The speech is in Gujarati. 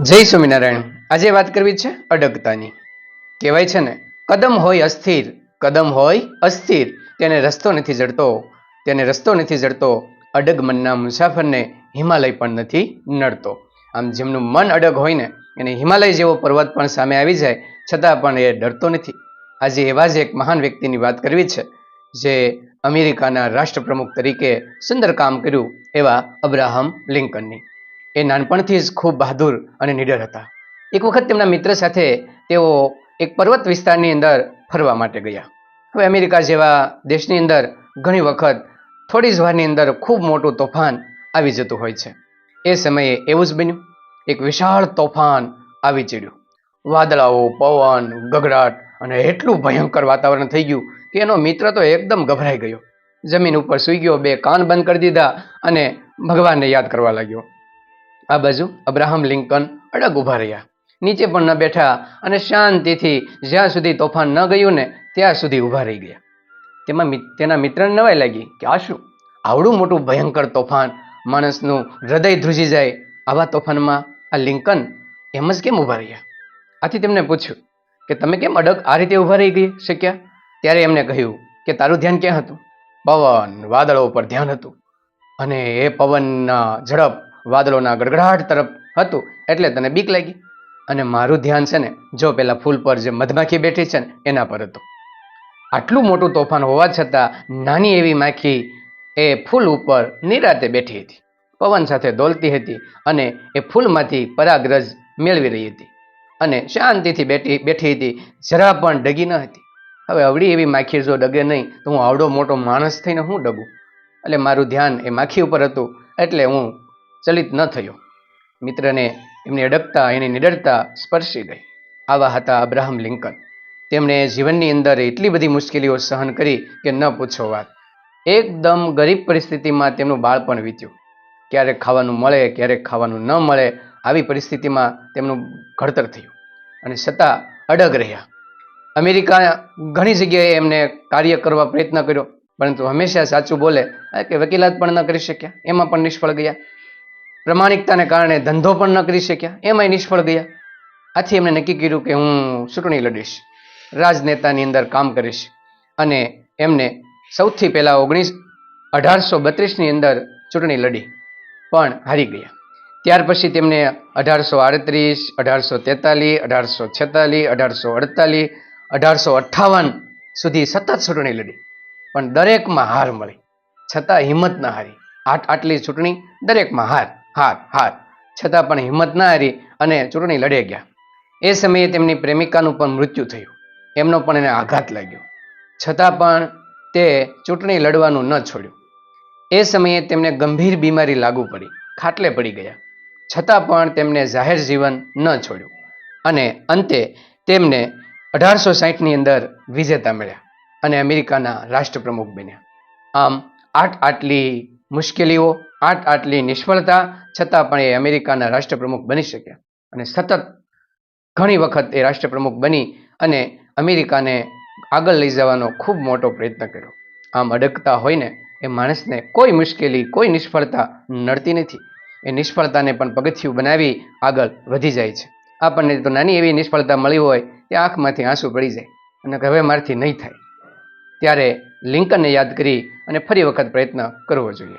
જય સ્વામિનારાયણ. આજે વાત કરવી છે અડગતાની. કહેવાય છે ને, કદમ હોય અસ્થિર, કદમ હોય અસ્થિર. તેને રસ્તો નથી જડતો. તેને રસ્તો નથી જડતો. અડગ મનના મુસાફરને હિમાલય પણ નથી નડતો. આમ જેમનું મન અડગ હોય ને, એને હિમાલય જેવો પર્વત પણ સામે આવી જાય, છતાં પણ એ ડરતો નથી. આજે એવા જ એક મહાન વ્યક્તિની વાત કરવી છે, જે અમેરિકાના રાષ્ટ્રપ્રમુખ તરીકે સુંદર કામ કર્યું એવા અબ્રાહમ લિંકનની. એ નાનપણથી જ ખૂબ બહાદુર અને નિડર હતા. એક વખત તેમના મિત્ર સાથે તેઓ એક પર્વત વિસ્તારની અંદર ફરવા માટે ગયા. હવે અમેરિકા જેવા દેશની અંદર ઘણી વખત થોડી જ વારની અંદર ખૂબ મોટું તોફાન આવી જતું હોય છે. એ સમયે એવું જ બન્યું. એક વિશાળ તોફાન આવી ચડ્યું. વાદળાઓ, પવન, ગગડાટ અને એટલું ભયંકર વાતાવરણ થઈ ગયું કે એનો મિત્ર તો એકદમ ગભરાઈ ગયો. જમીન ઉપર સૂઈ ગયો, બે કાન બંધ કરી દીધા અને ભગવાનને યાદ કરવા લાગ્યો. આ બાજુ અબ્રાહમ લિંકન અડગ ઊભા રહ્યા. નીચે પણ ન બેઠા અને શાંતિથી જ્યાં સુધી તોફાન ન ગયું ને ત્યાં સુધી ઊભા રહી ગયા. તેમાં તેના મિત્રને નવાઈ લાગી કે આ શું? આવડું મોટું ભયંકર તોફાન, માણસનું હૃદય ધ્રુજી જાય આવા તોફાનમાં આ લિંકન એમ જ કેમ ઊભા રહ્યા? આથી તેમને પૂછ્યું કે તમે કેમ અડગ આ રીતે ઊભા રહી ગઈ શક્યા? ત્યારે એમને કહ્યું કે તારું ધ્યાન ક્યાં હતું? પવન, વાદળો ઉપર ધ્યાન હતું અને એ પવનના ઝડપ વાદળોના ગડગડાટ તરફ હતું એટલે તને બીક લાગી? અને મારું ધ્યાન છે ને, જો પેલા ફૂલ પર જે મધમાખી બેઠી છે ને, એના પર હતું. આટલું મોટું તોફાન હોવા છતાં નાની એવી માખી એ ફૂલ ઉપર નિરાતે બેઠી હતી. પવન સાથે દોલતી હતી અને એ ફૂલમાંથી પરાગરજ મેળવી રહી હતી. અને શાંતિથી બેઠી બેઠી હતી, જરા પણ ડગી ન હતી. હવે અવળી એવી માખી જો ડગે નહીં, તો હું આવડો મોટો માણસ થઈને હું ડગું? એટલે મારું ધ્યાન એ માખી ઉપર હતું, એટલે હું ચલિત ન થયો. મિત્રને એમની અડગતા, એની નિડરતા સ્પર્શી ગઈ. આવા હતા અબ્રાહમ લિંકન. તેમણે જીવનની અંદર એટલી બધી મુશ્કેલીઓ સહન કરી કે ન પૂછો વાત. એકદમ ગરીબ પરિસ્થિતિમાં તેમનું બાળપણ વીત્યું. ક્યારેક ખાવાનું મળે ક્યારેક ખાવાનું ન મળે, આવી પરિસ્થિતિમાં તેમનું ઘડતર થયું. અને છતાં અડગ રહ્યા. અમેરિકા ઘણી જગ્યાએ એમને કાર્ય કરવા પ્રયત્ન કર્યો, પરંતુ હંમેશા સાચું બોલે કે વકીલાત પણ ન કરી શક્યા? એમાં પણ નિષ્ફળ ગયા? પ્રમાણિકતાને કારણે ધંધો પણ ન કરી શક્યા. એમાંય નિષ્ફળ ગયા. આથી એમણે નક્કી કર્યું કે હું ચૂંટણી લડીશ. રાજનેતાની અંદર કામ કરીશ. અને એમને સૌથી પહેલાં ઓગણીસ, અઢારસો બત્રીસની અંદર ચૂંટણી લડી, પણ હારી ગયા. ત્યાર પછી તેમને અઢારસો આડત્રીસ, અઢારસો તેતાલીસ, અઢારસો છેતાલીસ, અઢારસો અડતાલીસ, અઢારસો અઠ્ઠાવન સુધી સતત ચૂંટણી લડી. પણ દરેકમાં હાર મળી. છતાં હિંમત ન હારી. આટ આટલી ચૂંટણી દરેકમાં હાર. હાર હાર. છતાં પણ હિંમત ના હારી અને ચૂંટણી લડે ગયા. એ સમયે તેમની પ્રેમિકાનું પણ મૃત્યુ થયું. એમનો પણ એને આઘાત લાગ્યો. છતાં પણ તે ચૂંટણી લડવાનું ન છોડ્યું. એ સમયે તેમને ગંભીર બીમારી લાગુ પડી, ખાટલે પડી ગયા. છતાં પણ તેમને જાહેર જીવન ન છોડ્યું. અને અંતે તેમને અઢારસો સાહીઠની અંદર વિજેતા મળ્યા અને અમેરિકાના રાષ્ટ્રપ્રમુખ બન્યા. આમ આટ આટલી મુશ્કેલીઓ આટ આટલી નિષ્ફળતા, છતાં પણ એ અમેરિકાના રાષ્ટ્રપ્રમુખ બની શક્યા. અને સતત ઘણી વખત એ રાષ્ટ્રપ્રમુખ બની અને અમેરિકાને આગળ લઈ જવાનો ખૂબ મોટો પ્રયત્ન કર્યો. આમ અડકતા હોય ને એ માણસને કોઈ મુશ્કેલી, કોઈ નિષ્ફળતા નડતી નથી. એ નિષ્ફળતાને પણ પગથિયું બનાવી આગળ વધી જાય છે. આપણને તો નાની એવી નિષ્ફળતા મળી હોય કે આંખમાંથી આંસુ પડી જાય, અને હવે મારથી નહીં થાય. ત્યારે લિંકનને યાદ કરી અને ફરી વખત પ્રયત્ન કરવો જોઈએ.